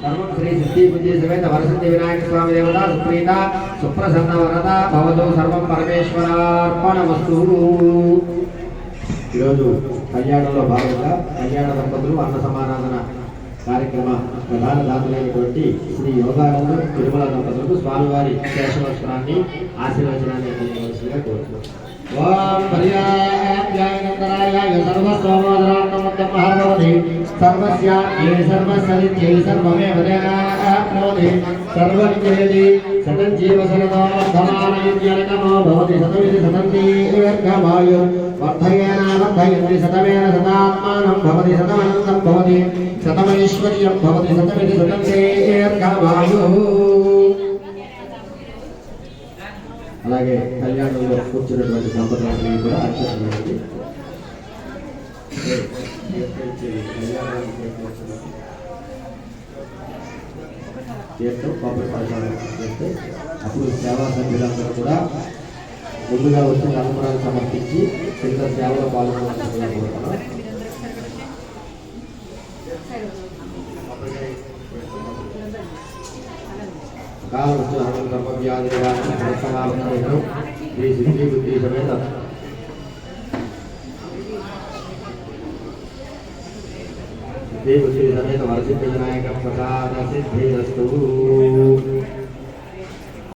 సర్వం శ్రీ సిద్ధి బుద్ధి సమేత వరసిద్ధి వినాయక స్వామి దేవత సుప్రీత సుప్రసన్న వరద భవతో సర్వం పరమేశ్వరార్పణ వస్తు ఈరోజు కళ్యాణంలో భాగంగా కళ్యాణ దంపతులు అన్న సమారాధన కార్యక్రమ ప్రధాన దాతలైనటువంటి శ్రీ యోగానంద తిరుమల దంపతులకు స్వామివారి శేషవస్త్రాన్ని ఆశీర్వచనాన్ని అందించవలసిందిగా కోరుతున్నాం. మహాభవతి సర్వస్య ఏ సర్వసరిత్యై సర్వమేవ దేవాప్నోతి సర్వవిజయతి సతం జీవ సరదో వర్ధమానయుజ్యనకమో భవతి సతమితి సతం దీర్ఘమాయు వర్ధయేన వర్ధయంతి సతమేన సదాత్మానం భవతి సతమనందం భవతి సతమైశ్వర్యం భవతి సతమితి సతం దీర్ఘమాయు అలాగే కళ్యాణంలో కూర్చున్నటువంటి దంపతులందరికీ కూడా అక్షరాలు చేస్తూ కొబ్బరి చేస్తే అప్పుడు సేవా సభ్యులందరూ కూడా ముందుగా వచ్చిన అనుమానాలు సమర్పించి కింద సేవలో పాల్గొనాల్సిందిగా కోరుతున్నాం. కావచ్చు అనంతమ వ్యాధి నివారణ శ్రీ సిద్ధి బుద్ధి సమేత సిద్ధి బుద్ధి